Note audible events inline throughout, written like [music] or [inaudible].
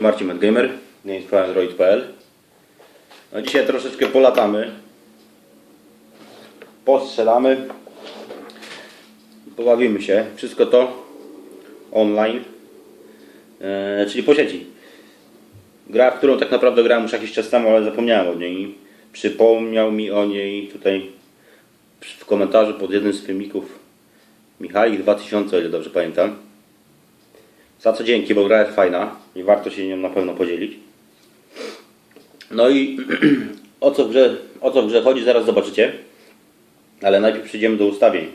Marcin Medgamer, GamesProAndroid.pl no Dzisiaj troszeczkę polatamy, postrzelamy, pobawimy się. Wszystko to online, e, czyli po sieci. Gra, w którą tak naprawdę grałem już jakiś czas temu, ale zapomniałem o niej. Przypomniał mi o niej tutaj w komentarzu pod jednym z filmików Michalik 2000, o ile dobrze pamiętam. Za co dzięki, bo gra jest fajna i warto się nią na pewno podzielić. No i [clears throat] o co w grze, o co w grze chodzi, zaraz zobaczycie. Ale najpierw przejdziemy do ustawień.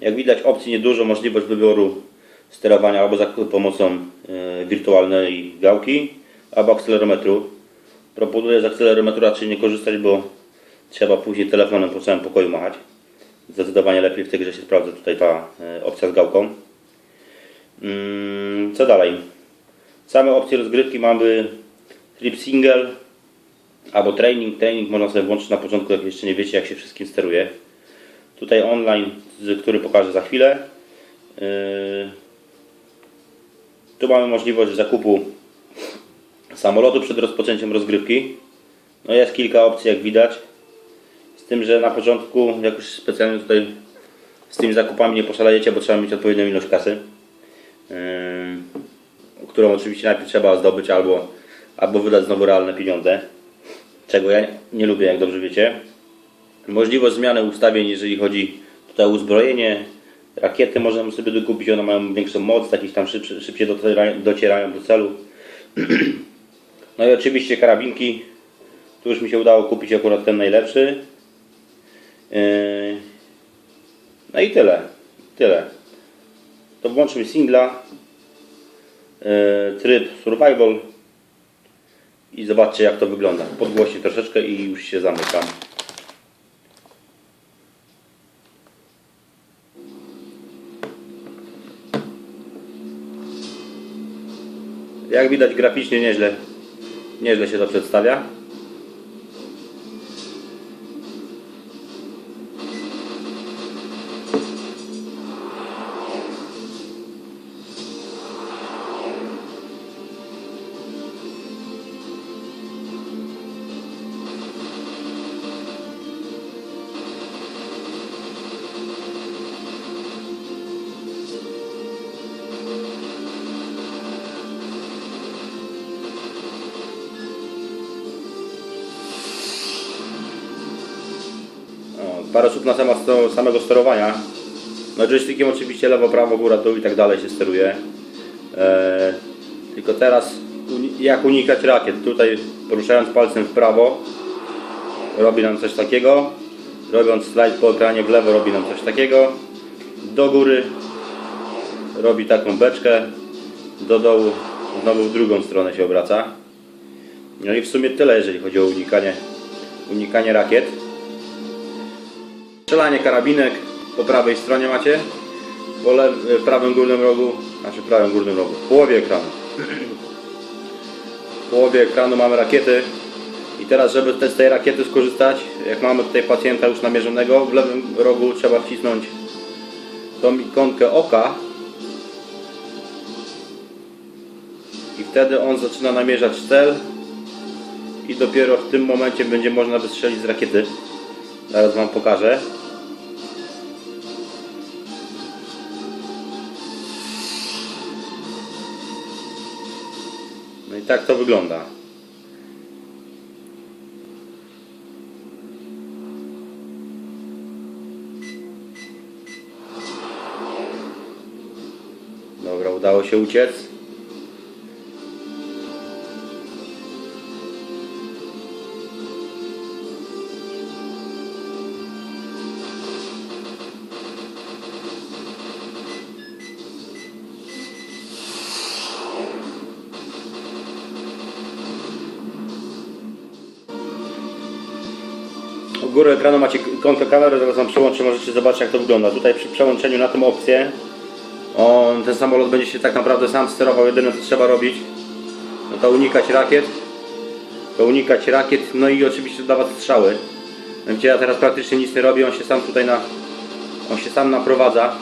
Jak widać opcji niedużo, możliwość wyboru sterowania albo za pomocą e, wirtualnej gałki, albo akcelerometru. Proponuję z akcelerometru raczej nie korzystać, bo trzeba później telefonem po całym pokoju machać. Zdecydowanie lepiej w tej grze się sprawdza tutaj ta e, opcja z gałką. Mm, Co dalej? Same opcje rozgrywki mamy trip single albo training. Training można sobie włączyć na początku, jak jeszcze nie wiecie, jak się wszystkim steruje. Tutaj online, który pokażę za chwilę. Yy, Tu mamy możliwość zakupu samolotu przed rozpoczęciem rozgrywki. No jest kilka opcji, jak widać. Z tym, że na początku, jak już specjalnie tutaj z tymi zakupami nie poszalejecie, bo trzeba mieć odpowiednią ilość kasy. Yy, którą oczywiście najpierw trzeba zdobyć albo, albo wydać znowu realne pieniądze, czego ja nie lubię, jak dobrze wiecie. Możliwość zmiany ustawień, jeżeli chodzi tutaj o uzbrojenie, rakiety możemy sobie dokupić, one mają większą moc, jakieś tam szybciej, szybciej docierają, docierają do celu. [clears throat] No i oczywiście karabinki, tu już mi się udało kupić akurat ten najlepszy. Yy, No i tyle, tyle to włączmy singla, e, tryb survival i zobaczcie jak to wygląda. Podgłośnie troszeczkę i już się zamykam. Jak widać graficznie nieźle, nieźle się to przedstawia. Parę na temat samego sterowania. No joystickiem oczywiście lewo, prawo, góra, dół i tak dalej się steruje. E, tylko teraz jak unikać rakiet. Tutaj poruszając palcem w prawo robi nam coś takiego. Robiąc slajd po ekranie w lewo robi nam coś takiego. Do góry robi taką beczkę. Do dołu znowu w drugą stronę się obraca. No i w sumie tyle, jeżeli chodzi o unikanie, unikanie rakiet. Strzelanie karabinek po prawej stronie macie. Po le- w prawym górnym rogu, znaczy prawym górnym rogu, w połowie ekranu. W połowie ekranu mamy rakiety. I teraz, żeby z tej rakiety skorzystać, jak mamy tutaj pacjenta już namierzonego, w lewym rogu trzeba wcisnąć tą ikonkę oka. I wtedy on zaczyna namierzać cel. I dopiero w tym momencie będzie można wystrzelić z rakiety. Zaraz Wam pokażę. I tak to wygląda. Dobra, udało się uciec. U góry ekranu macie ikonkę kamery, zaraz Wam przełączę, możecie zobaczyć jak to wygląda. Tutaj przy przełączeniu na tą opcję on, ten samolot będzie się tak naprawdę sam sterował, jedyne co trzeba robić no to unikać rakiet, to unikać rakiet, no i oczywiście dawać strzały. Gdzie ja teraz praktycznie nic nie robię, on się sam tutaj na, on się sam naprowadza.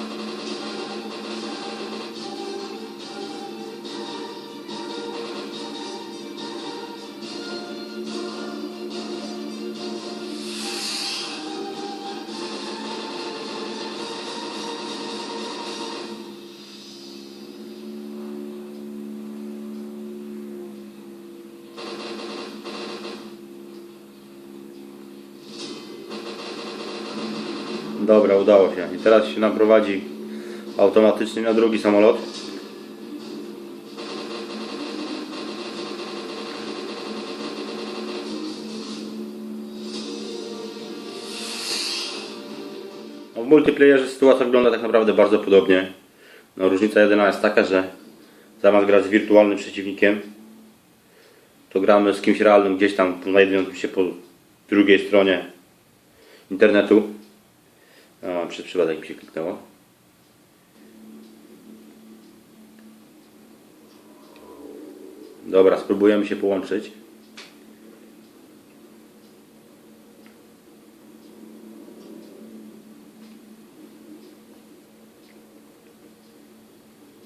Dobra, udało się. I teraz się nam prowadzi automatycznie na drugi samolot. No, w multiplayerze sytuacja wygląda tak naprawdę bardzo podobnie. No, różnica jedyna jest taka, że zamiast grać z wirtualnym przeciwnikiem, to gramy z kimś realnym gdzieś tam znajdującym się po drugiej stronie internetu. A, przez przypadek mi się kliknęło. Dobra, spróbujemy się połączyć.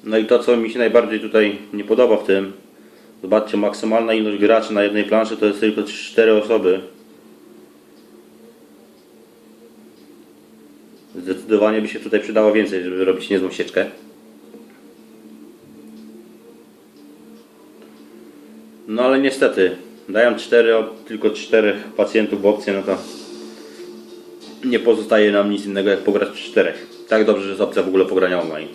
No i to, co mi się najbardziej tutaj nie podoba w tym, zobaczcie, maksymalna ilość graczy na jednej planszy to jest tylko 4 osoby. Zdecydowanie by się tutaj przydało więcej, żeby robić niezłą sieczkę. No ale niestety, dają 4, tylko 4 pacjentów w opcję, no to nie pozostaje nam nic innego jak pograć w czterech. Tak dobrze, że jest opcja w ogóle pogrania online.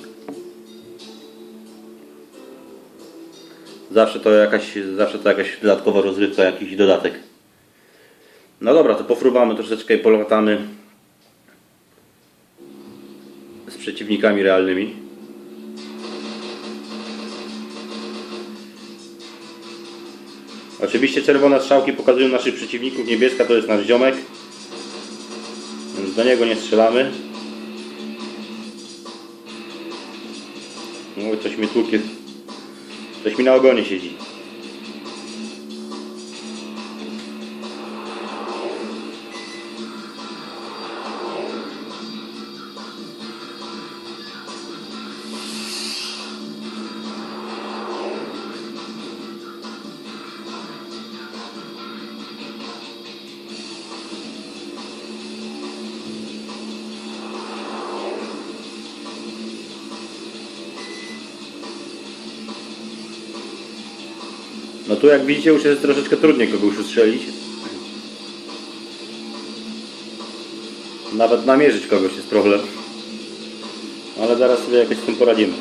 Zawsze to jakaś, zawsze to jakaś dodatkowa rozrywka, jakiś dodatek. No dobra, to pofruwamy troszeczkę i polatamy z przeciwnikami realnymi. Oczywiście czerwone strzałki pokazują naszych przeciwników, niebieska to jest nasz ziomek. Więc do niego nie strzelamy. No coś mi tłukie. Coś mi na ogonie siedzi. No tu jak widzicie już jest troszeczkę trudniej kogoś ustrzelić. Nawet namierzyć kogoś jest problem. Ale zaraz sobie jakoś z tym poradzimy.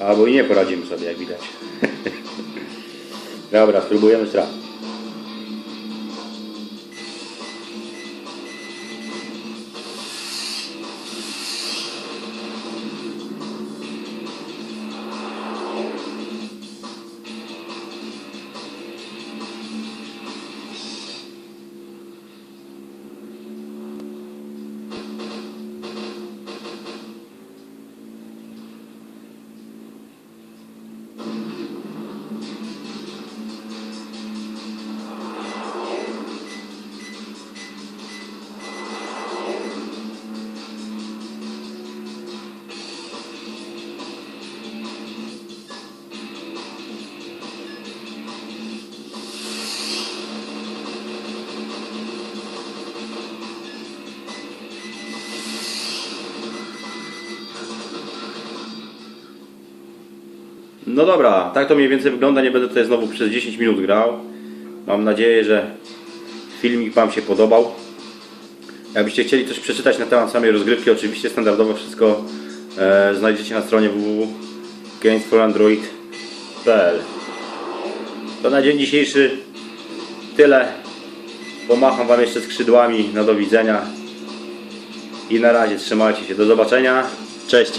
Albo i nie poradzimy sobie, jak widać. [laughs] Dobra, spróbujemy jeszcze No dobra, tak to mniej więcej wygląda. Nie będę tutaj znowu przez 10 minut grał. Mam nadzieję, że filmik Wam się podobał. Jakbyście chcieli coś przeczytać na temat samej rozgrywki, oczywiście standardowo wszystko e, znajdziecie na stronie www.gamesforandroid.pl To na dzień dzisiejszy tyle. Pomacham Wam jeszcze skrzydłami. No do widzenia. I na razie trzymajcie się. Do zobaczenia. Cześć.